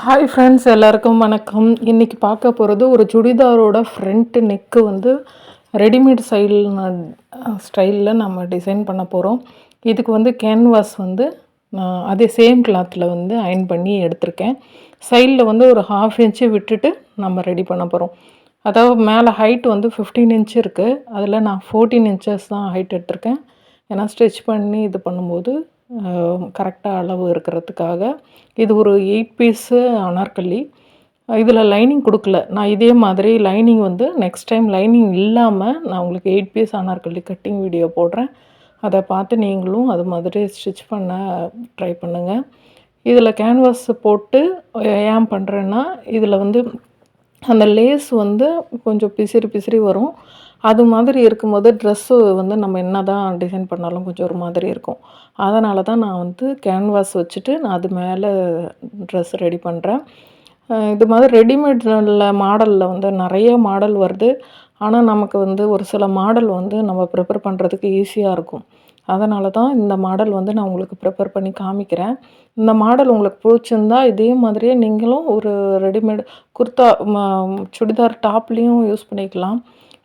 Hi friends எல்லாருக்கும் வணக்கம். இன்றைக்கி பார்க்க போகிறது ஒரு சுடிதாரோட ஃப்ரண்ட்டு நெக்கு வந்து ரெடிமேட் சைடில் ஸ்டைலில் நம்ம டிசைன் பண்ண போகிறோம் இதுக்கு வந்து கேன்வாஸ் வந்து நான் அதே சேம் கிளாத்தில் வந்து அயன் பண்ணி எடுத்திருக்கேன். சைடில் வந்து ஒரு ஹாஃப் இன்ச்சு விட்டுட்டு நம்ம ரெடி பண்ண போகிறோம் அதாவது மேலே ஹைட் வந்து ஃபிஃப்டீன் இன்ச் இருக்குது அதில் நான் ஃபோர்டீன் இன்ச்சஸ் தான் ஹைட் எடுத்திருக்கேன். ஏன்னா ஸ்டிச் பண்ணி இது பண்ணும்போது கரெக்டாக அளவு இருக்கிறதுக்காக. இது ஒரு எயிட் பீஸு அனார்கல்லி இதில் லைனிங் கொடுக்கல. நான் இதே மாதிரி லைனிங் வந்து நெக்ஸ்ட் டைம் லைனிங் இல்லாமல் நான் உங்களுக்கு eight piece Anarkali cutting video போடுறேன். அதை பார்த்து நீங்களும் அது மாதிரி ஸ்டிச் பண்ண ட்ரை பண்ணுங்கள் இதில் கேன்வாஸ் போட்டு ஏன் பண்ணுறேன்னா இதில் வந்து அந்த லேஸ் வந்து கொஞ்சம் பிசிறி பிசிறி வரும். அது மாதிரி இருக்கும்போது ட்ரெஸ்ஸு வந்து நம்ம என்ன தான் டிசைன் பண்ணாலும் கொஞ்சம் ஒரு மாதிரி இருக்கும். அதனால தான் நான் வந்து கேன்வாஸ் வச்சுட்டு நான் அது மேலே ட்ரெஸ் ரெடி பண்ணுறேன் இது மாதிரி ரெடிமேடில் மாடலில் வந்து நிறைய மாடல் வருது. ஆனால் நமக்கு வந்து ஒரு சில மாடல் வந்து நம்ம ப்ரிப்பேர் பண்ணுறதுக்கு ஈஸியாக இருக்கும். அதனால தான் இந்த மாடல் வந்து நான் உங்களுக்கு ப்ரிப்பேர் பண்ணி காமிக்கிறேன். இந்த மாடல் உங்களுக்கு பிடிச்சிருந்தா இதே மாதிரியே நீங்களும் ஒரு ரெடிமேட் குர்த்தா சுடிதார் டாப்லேயும் யூஸ் பண்ணிக்கலாம்.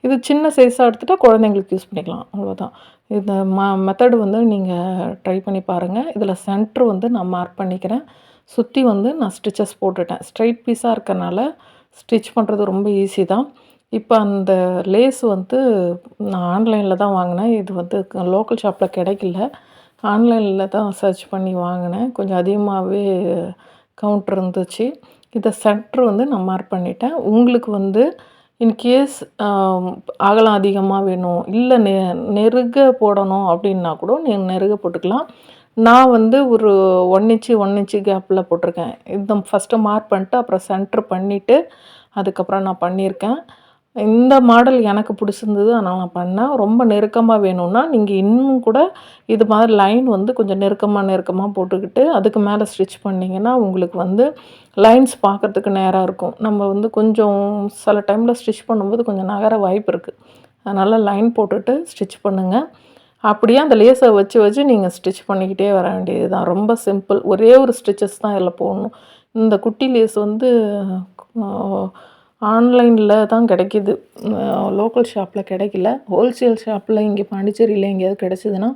இது சின்ன சைஸாக எடுத்துகிட்டா குழந்தைங்களுக்கு யூஸ் பண்ணிக்கலாம். அவ்வளோதான் இந்த ம மெத்தடு வந்து நீங்கள் ட்ரை பண்ணி பாருங்கள் இதில் சென்ட்ரு வந்து நான் மார்க் பண்ணிக்கிறேன். சுற்றி வந்து நான் ஸ்டிச்சஸ் போட்டுட்டேன். ஸ்ட்ரைட் பீஸாக இருக்கறனால ஸ்டிச் பண்ணுறது ரொம்ப ஈஸி தான். இப்போ அந்த லேஸ் வந்து நான் ஆன்லைனில் தான் வாங்கினேன். இது வந்து லோக்கல் ஷாப்பில் கிடைக்கல. ஆன்லைனில் தான் சர்ச் பண்ணி வாங்கினேன். கொஞ்சம் அதிகமாகவே கவுண்ட்ரு இருந்துச்சு. இதை சென்ட்ரு வந்து நான் மார்க் பண்ணிட்டேன். உங்களுக்கு வந்து இன்கேஸ் அகலம் um, அதிகமாக வேணும் இல்லை நெ நெருக போடணும் அப்படின்னா கூட நீங்கள் நெருக போட்டுக்கலாம். நான் வந்து ஒரு ஒன் இன்ச்சு ஒன் இன்ச்சு கேப்பில் போட்டிருக்கேன். இந்த ஃபஸ்ட்டு மார்க் பண்ணிட்டு அப்புறம் சென்ட்ரு பண்ணிவிட்டு அதுக்கப்புறம் நான் பண்ணியிருக்கேன். இந்த மாடல் எனக்கு பிடிச்சிருந்தது. அதனால் நான் பண்ணேன். ரொம்ப நெருக்கமாக வேணும்னா நீங்கள் இன்னும் கூட இது மாதிரி லைன் வந்து கொஞ்சம் நெருக்கமாக நெருக்கமாக போட்டுக்கிட்டு அதுக்கு மேலே ஸ்டிச் பண்ணிங்கன்னா உங்களுக்கு வந்து லைன்ஸ் பார்க்குறதுக்கு நேராக இருக்கும். நம்ம வந்து கொஞ்சம் சில டைமில் ஸ்டிச் பண்ணும்போது கொஞ்சம் நகர வாய்ப்பு இருக்குது அதனால் லைன் போட்டுட்டு ஸ்டிச் பண்ணுங்கள் அப்படியே அந்த லேஸை வச்சு வச்சு நீங்கள் ஸ்டிச் பண்ணிக்கிட்டே வர வேண்டியது தான் ரொம்ப சிம்பிள். ஒரே ஒரு ஸ்டிச்சஸ் தான் இதில் போடணும். இந்த குட்டி லேஸ் வந்து ஆன்லைனில் தான் கிடைக்கிது. லோக்கல் ஷாப்பில் கிடைக்கல. ஹோல்சேல் ஷாப்பில் இங்கே பாண்டிச்சேரியில் எங்கேயாவது கிடச்சிதுன்னா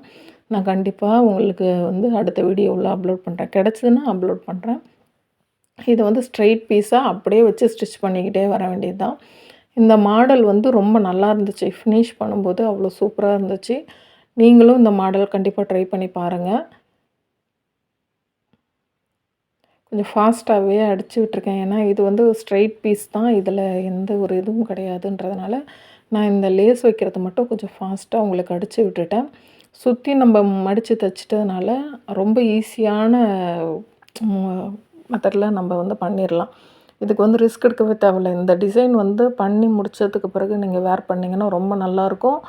நான் கண்டிப்பாக உங்களுக்கு வந்து அடுத்த வீடியோவில் அப்லோட் பண்ணுறேன் கிடச்சிதுன்னா அப்லோட் பண்ணுறேன் இதை வந்து ஸ்ட்ரைட் பீஸாக அப்படியே வச்சு ஸ்டிச் பண்ணிக்கிட்டே வர வேண்டியது தான் இந்த மாடல் வந்து ரொம்ப நல்லா இருந்துச்சு. ஃபினிஷ் பண்ணும்போது அவ்வளோ சூப்பராக இருந்துச்சு. நீங்களும் இந்த மாடல் கண்டிப்பாக ட்ரை பண்ணி பாருங்கள் கொஞ்சம் ஃபாஸ்ட்டாகவே அடித்து விட்டுருக்கேன். ஏன்னா இது வந்து ஸ்ட்ரைட் பீஸ் தான். இதில் எந்த ஒரு இதுவும் கிடையாதுன்றதுனால நான் இந்த லேஸ் வைக்கிறது மட்டும் கொஞ்சம் ஃபாஸ்ட்டாக உங்களுக்கு அடித்து விட்டுட்டேன். சுற்றி நம்ம மடித்து தைச்சிட்டதுனால ரொம்ப ஈஸியான மெத்தடில் நம்ம வந்து பண்ணிடலாம் இதுக்கு வந்து ரிஸ்க் எடுக்கவே தேவையில்ல. இந்த டிசைன் வந்து பண்ணி முடித்ததுக்கு பிறகு நீங்கள் வேர் பண்ணிங்கன்னா ரொம்ப நல்லாயிருக்கும்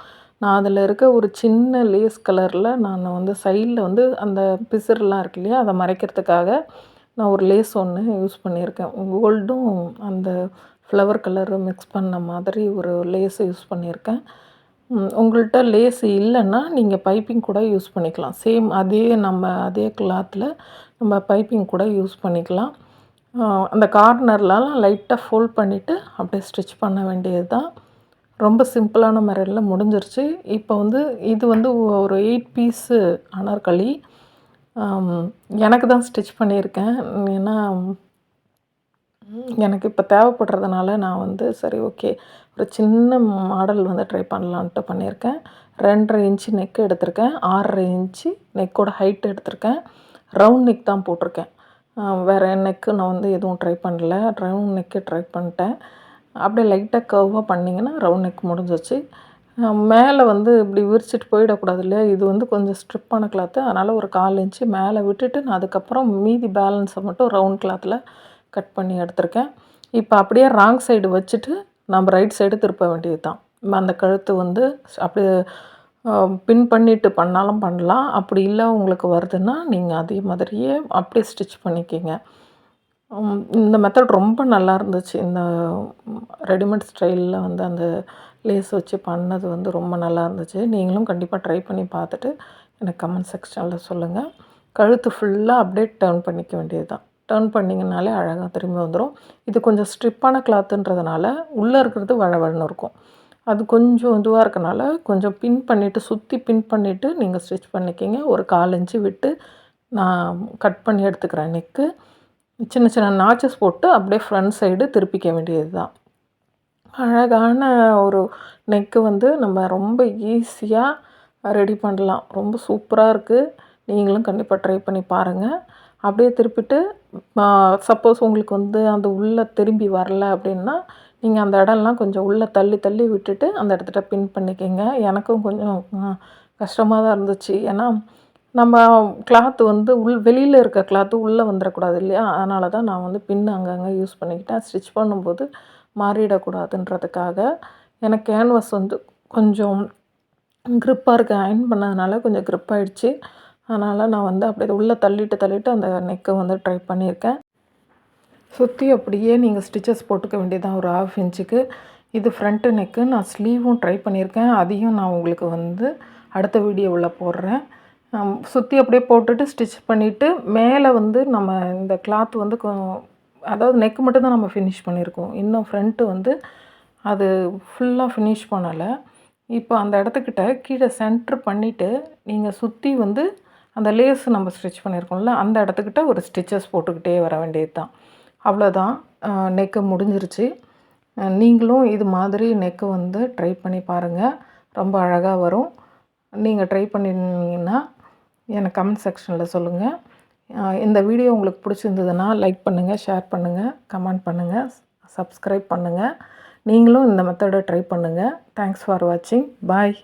நான் அதில் இருக்க ஒரு சின்ன லேஸ் கலரில் நான் வந்து சைடில் வந்து அந்த பிசர்லாம் இருக்கு இல்லையா அதை மறைக்கிறதுக்காக நான் ஒரு லேஸ் ஒன்று யூஸ் பண்ணியிருக்கேன். கோல்டும் அந்த ஃப்ளவர் கலரு மிக்ஸ் பண்ண மாதிரி ஒரு லேஸ் யூஸ் பண்ணியிருக்கேன். உங்கள்கிட்ட லேஸ் இல்லைன்னா நீங்கள் பைப்பிங் கூட யூஸ் பண்ணிக்கலாம். சேம் அதே நம்ம அதே கிளாத்தில் நம்ம பைப்பிங் கூட யூஸ் பண்ணிக்கலாம். அந்த கார்னர்லாம் லைட்டாக ஃபோல்ட் பண்ணிவிட்டு அப்படியே ஸ்டிச் பண்ண வேண்டியது தான் ரொம்ப சிம்பிளான மெரடில் முடிஞ்சிருச்சு. இப்போ வந்து இது வந்து ஒரு எயிட் பீஸு அனார்கலி. எனக்கு தான் ஸ்டிச் பண்ணியிருக்கேன். ஏன்னா எனக்கு இப்போ தேவைப்படுறதுனால நான் வந்து சரி ஓகே ஒரு சின்ன மாடல் வந்து ட்ரை பண்ணலான்ட்டு பண்ணியிருக்கேன். ரெண்டரை இன்ச்சு நெக்கு எடுத்திருக்கேன். ஆறரை இன்ச்சு நெக்கோட ஹைட் எடுத்திருக்கேன். ரவுண்ட் நெக் தான் போட்டிருக்கேன். வேறு நெக்கு நான் வந்து எதுவும் ட்ரை பண்ணல. ரவுண்ட் நெக்கு ட்ரை பண்ணிட்டேன். அப்படியே லைட்டாக கர்வாக பண்ணிங்கன்னா ரவுண்ட் நெக் முடிஞ்சிச்சு மேலே வந்து இப்படி விரிச்சிட்டு போயிடக்கூடாது இல்லையா இது வந்து கொஞ்சம் ஸ்ட்ரிப்பான கிளாத்து அதனால் ஒரு கால் இன்ச்சு மேலே விட்டுட்டு நான் அதுக்கப்புறம் மீதி பேலன்ஸை மட்டும் ரவுண்ட் கிளாத்தில் கட் பண்ணி எடுத்திருக்கேன். இப்போ அப்படியே ராங் சைடு வச்சுட்டு நம்ம ரைட் சைடு திருப்ப வேண்டியது தான் அந்த கழுத்து வந்து அப்படியே பின் பண்ணிட்டு பண்ணாலும் பண்ணலாம். அப்படி இல்லை உங்களுக்கு வருதுன்னா நீங்கள் அதே மாதிரியே அப்படியே ஸ்டிச் பண்ணிக்கிங்க. இந்த மெத்தட் ரொம்ப நல்லா இருந்துச்சு. இந்த ரெடிமேட் ஸ்டைலில் வந்து அந்த லேஸ் வச்சு பண்ணது வந்து ரொம்ப நல்லா இருந்துச்சு. நீங்களும் கண்டிப்பாக ட்ரை பண்ணி பார்த்துட்டு எனக்கு கமெண்ட் செக்ஷனில் சொல்லுங்கள் கழுத்து ஃபுல்லாக அப்டேட் டேர்ன் பண்ணிக்க வேண்டியது தான் டேர்ன் பண்ணிங்கனாலே அழகாக திரும்பி வந்துடும் இது கொஞ்சம் ஸ்ட்ரிப்பான கிளாத்துன்றதுனால உள்ளே இருக்கிறது வழவழன்னு இருக்கும். அது கொஞ்சம் இதுவாக இருக்கனால கொஞ்சம் பின் பண்ணிவிட்டு சுற்றி பின் பண்ணிவிட்டு நீங்கள் ஸ்டிச் பண்ணிக்கிங்க. ஒரு கால் இன்ச்சு விட்டு நான் கட் பண்ணி எடுத்துக்கிறேன் நெக்கு சின்ன சின்ன நாச்சஸ் போட்டு அப்படியே ஃப்ரண்ட் சைடு திருப்பிக்க வேண்டியது தான் அழகான ஒரு நெக்கு வந்து நம்ம ரொம்ப ஈஸியாக ரெடி பண்ணலாம். ரொம்ப சூப்பராக இருக்குது நீங்களும் கண்டிப்பாக ட்ரை பண்ணி பாருங்கள் அப்படியே திருப்பிட்டு சப்போஸ் உங்களுக்கு வந்து அந்த உள்ளே திரும்பி வரல அப்படின்னா நீங்கள் அந்த இடம்லாம் கொஞ்சம் உள்ளே தள்ளி தள்ளி விட்டுட்டு அந்த இடத்துல பின் பண்ணிக்கோங்க. எனக்கும் கொஞ்சம் கஷ்டமாக தான் இருந்துச்சு. ஏன்னா நம்ம கிளாத்து வந்து உள் வெளியில் இருக்க கிளாத்து உள்ளே வந்துடக்கூடாது இல்லையா? அதனால தான் நான் வந்து பின் அங்கங்கே யூஸ் பண்ணிக்கிட்டேன். ஸ்டிச் பண்ணும்போது மாறிடக்கூடாதுன்றதுக்காக எனக்கு கேன்வாஸ் வந்து கொஞ்சம் க்ரிப்பாக இருக்க அயன் பண்ணதுனால கொஞ்சம் க்ரிப் ஆகிடுச்சி அதனால் நான் வந்து அப்படியே உள்ளே தள்ளிட்டு தள்ளிட்டு அந்த நெக்கை வந்து ட்ரை பண்ணியிருக்கேன். சுற்றி அப்படியே நீங்கள் ஸ்டிச்சஸ் போட்டுக்க வேண்டியதான் ஒரு ஆஃப் இன்ச்சுக்கு இது ஃப்ரண்ட்டு நெக்கு நான் ஸ்லீவும் ட்ரை பண்ணியிருக்கேன். அதையும் நான் உங்களுக்கு வந்து அடுத்த வீடியோவில் போடுறேன். சுற்றி அப்படியே போட்டுட்டு ஸ்டிச் பண்ணிவிட்டு மேலே வந்து நம்ம இந்த கிளாத் வந்து அதாவது நெக் மட்டும் தான் நம்ம ஃபினிஷ் பண்ணியிருக்கோம். இன்னும் ஃப்ரண்ட்டு வந்து அது ஃபுல்லாக ஃபினிஷ் பண்ணலை. இப்போ அந்த இடத்துக்கிட்ட கீழே சென்ட்ரு பண்ணிவிட்டு நீங்கள் சுற்றி வந்து அந்த லேஸ் நம்ம ஸ்டிச் பண்ணியிருக்கோம்ல அந்த இடத்துக்கிட்ட ஒரு ஸ்டிச்சஸ் போட்டுக்கிட்டே வர வேண்டியது தான் அவ்வளோதான் நெக்கு முடிஞ்சிருச்சு. நீங்களும் இது மாதிரி நெக்கு வந்து ட்ரை பண்ணி பாருங்கள் ரொம்ப அழகாக வரும். நீங்கள் ட்ரை பண்ணிங்கன்னா எனக்கு கமெண்ட் செக்ஷனில் சொல்லுங்கள் இந்த வீடியோ உங்களுக்கு பிடிச்சிருந்ததுன்னா லைக் பண்ணுங்கள் ஷேர் பண்ணுங்கள் கமெண்ட் பண்ணுங்கள் சப்ஸ்கிரைப் பண்ணுங்கள் நீங்களும் இந்த மெத்தடை ட்ரை பண்ணுங்கள் தேங்க்ஸ் ஃபார் வாட்சிங் பாய்